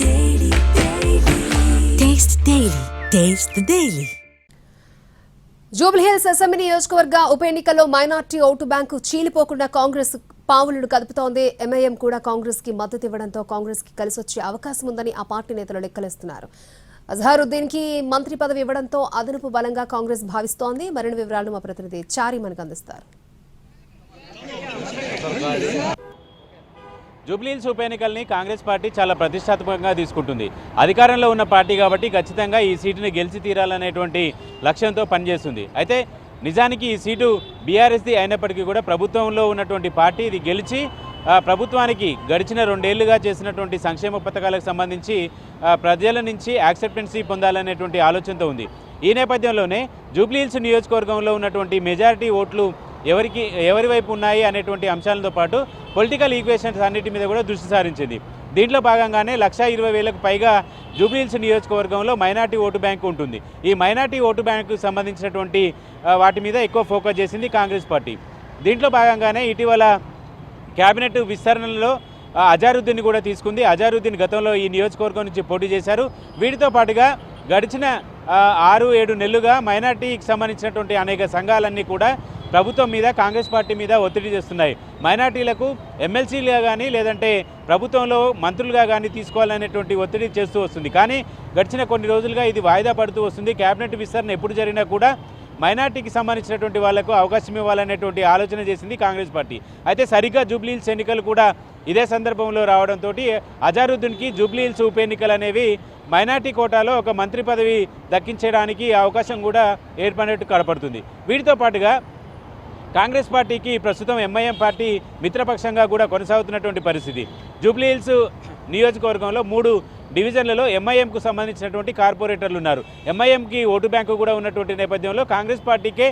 daily, daily. Taste the daily. Taste the daily. Jubilee Hills assembly నియోజకవర్గ ఉప ఎన్నికల్లో minority vote bank చీలిపోకుండా కాంగ్రెస్ పావులను కదుపుతోంది ఎంఐఎం కూడా కాంగ్రెస్కి మద్దతు ఇవ్వడంతో కాంగ్రెస్కి కలిసి వచ్చే అవకాశం ఉందని ఆ పార్టీ నేతలు లెక్కలేస్తున్నారు అజహారుద్దీన్కి మంత్రి పదవి ఇవ్వడంతో అదనపు బలంగా కాంగ్రెస్ భావిస్తోంది మరిన్ని వివరాలు మా ప్రతినిధి చారి మనకు అందిస్తారు జూబ్లీహిల్స్ ఉప ఎన్నికల్ని కాంగ్రెస్ పార్టీ చాలా ప్రతిష్టాత్మకంగా తీసుకుంటుంది. అధికారంలో ఉన్న పార్టీ కాబట్టి ఖచ్చితంగా ఈ సీటుని గెలిచి తీరాలనేటువంటి లక్ష్యంతో పనిచేస్తుంది. అయితే నిజానికి ఈ సీటు బీఆర్ఎస్ది అయినప్పటికీ కూడా ప్రభుత్వంలో ఉన్నటువంటి పార్టీ ఇది గెలిచి ప్రభుత్వానికి గడిచిన రెండేళ్ళుగా చేసినటువంటి సంక్షేమ పథకాలకు సంబంధించి ప్రజల నుంచి యాక్సెప్టెన్సీ పొందాలనేటువంటి ఆలోచనతో ఉంది. ఈ నేపథ్యంలోనే జూబ్లీహిల్స్ నియోజకవర్గంలో ఉన్నటువంటి మెజారిటీ ఓట్లు ఎవరికి ఎవరి వైపు ఉన్నాయి అనేటువంటి అంశాలతో పాటు పొలిటికల్ ఈక్వేషన్స్ అన్నిటి మీద కూడా దృష్టి సారించింది. దీంట్లో భాగంగానే లక్షా ఇరవై వేలకు పైగా జూబ్లీహిల్స్ నియోజకవర్గంలో మైనార్టీ ఓటు బ్యాంకు ఉంటుంది. ఈ మైనార్టీ ఓటు బ్యాంకు సంబంధించినటువంటి వాటి మీద ఎక్కువ ఫోకస్ చేసింది కాంగ్రెస్ పార్టీ. దీంట్లో భాగంగానే ఇటీవల కేబినెట్ విస్తరణలో అజారుద్దీన్ కూడా తీసుకుంది. అజారుద్దీన్ గతంలో ఈ నియోజకవర్గం నుంచి పోటీ చేశారు. వీటితో పాటుగా గడిచిన ఆరు ఏడు నెలలుగా మైనార్టీకి సంబంధించినటువంటి అనేక సంఘాలన్నీ కూడా ప్రభుత్వం మీద కాంగ్రెస్ పార్టీ మీద ఒత్తిడి చేస్తున్నాయి మైనార్టీలకు ఎమ్మెల్సీలుగా కానీ లేదంటే ప్రభుత్వంలో మంత్రులుగా కానీ తీసుకోవాలనేటువంటి ఒత్తిడి చేస్తూ వస్తుంది. కానీ గడిచిన కొన్ని రోజులుగా ఇది వాయిదా పడుతూ వస్తుంది. కేబినెట్ విస్తరణ ఎప్పుడు జరిగినా కూడా మైనార్టీకి సంబంధించినటువంటి వాళ్ళకు అవకాశం ఇవ్వాలనేటువంటి ఆలోచన చేసింది కాంగ్రెస్ పార్టీ. అయితే సరిగ్గా జూబ్లీహిల్స్ ఎన్నికలు కూడా ఇదే సందర్భంలో రావడంతో అజారుద్దీన్కి జూబ్లీహిల్స్ ఉప ఎన్నికలు అనేవి మైనార్టీ కోటాలో ఒక మంత్రి పదవి దక్కించడానికి అవకాశం కూడా ఏర్పడినట్టు కనపడుతుంది. వీటితో పాటుగా కాంగ్రెస్ పార్టీకి ప్రస్తుతం ఎంఐఎం పార్టీ మిత్రపక్షంగా కూడా కొనసాగుతున్నటువంటి పరిస్థితి. జూబ్లీహిల్స్ నియోజకవర్గంలో మూడు డివిజన్లలో ఎంఐఎంకు సంబంధించినటువంటి కార్పొరేటర్లు ఉన్నారు. ఎంఐఎంకి ఓటు బ్యాంకు కూడా ఉన్నటువంటి నేపథ్యంలో కాంగ్రెస్ పార్టీకే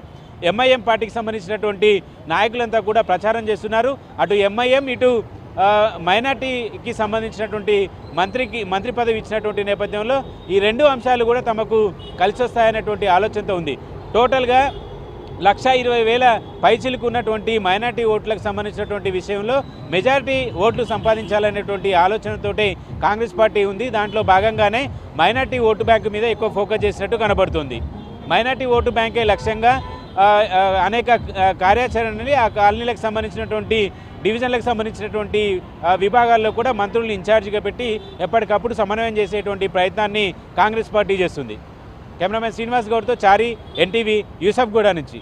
ఎంఐఎం పార్టీకి సంబంధించినటువంటి నాయకులంతా కూడా ప్రచారం చేస్తున్నారు. అటు ఎంఐఎం ఇటు మైనార్టీకి సంబంధించినటువంటి మంత్రికి మంత్రి పదవి ఇచ్చినటువంటి నేపథ్యంలో ఈ రెండు అంశాలు కూడా తమకు కలిసి వస్తాయనేటువంటి ఆలోచనతో ఉంది. టోటల్గా లక్ష ఇరవై వేల పైచిలకు ఉన్నటువంటి మైనార్టీ ఓట్లకు సంబంధించినటువంటి విషయంలో మెజారిటీ ఓట్లు సంపాదించాలనేటువంటి ఆలోచనతోటి కాంగ్రెస్ పార్టీ ఉంది. దాంట్లో భాగంగానే మైనార్టీ ఓటు బ్యాంకు మీద ఎక్కువ ఫోకస్ చేసినట్టు కనబడుతుంది. మైనార్టీ ఓటు బ్యాంకే లక్ష్యంగా అనేక కార్యాచరణని ఆ కాలనీలకు సంబంధించినటువంటి డివిజన్లకు సంబంధించినటువంటి విభాగాల్లో కూడా మంత్రులను ఇన్ఛార్జిగా పెట్టి ఎప్పటికప్పుడు సమన్వయం చేసేటువంటి ప్రయత్నాన్ని కాంగ్రెస్ పార్టీ చేస్తుంది. కెమెరామెన్ శ్రీనివాస్ గౌడ్తో చారి ఎన్టీవీ యూసఫ్ గూడ నుంచి.